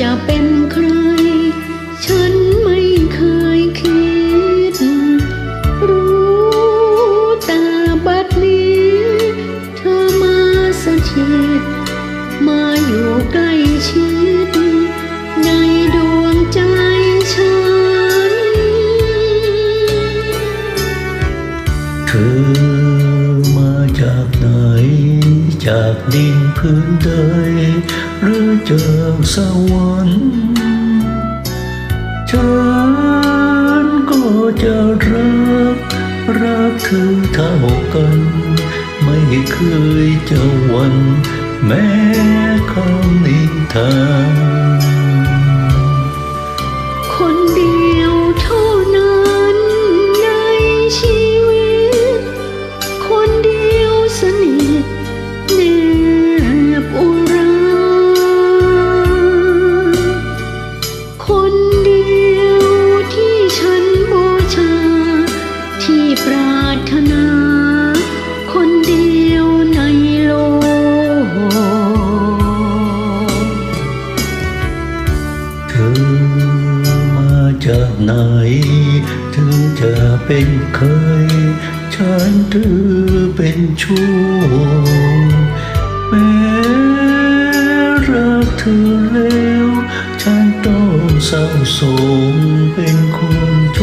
จะเป็นใคร ฉันไม่เคยคิด รู้แต่บัดนี้ เธอมาสถิตมาอยู่ใกล้ชิด จากดินพื้นใดหรือจากสวรรค์ฉันก็จะรัก รักเธอเท่ากัน ไม่เคยจะวัน แม้คำนินทาน ธอมาจากไหนเธอจะเป็นเคย ฉันเธอเป็นชู้แม้รักเธอแล้ว ฉันต้องเศร้าโศกเป็นคนโช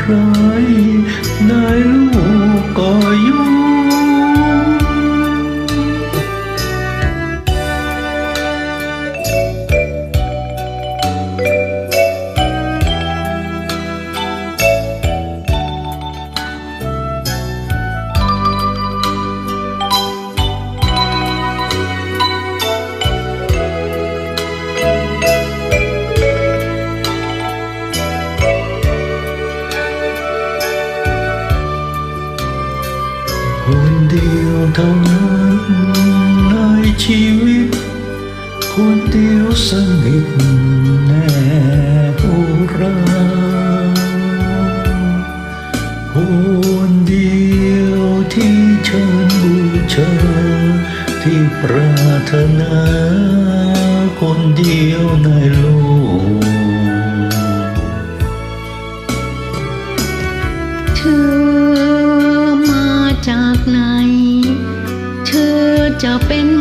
คร้าย คนเดียวเท่านั้นในชีวิต คนเดียวสนิทแน่อุราคนเดียวที่เชิญบูชาที่ปรารถนาคนเดียวในโลกเธอ pena.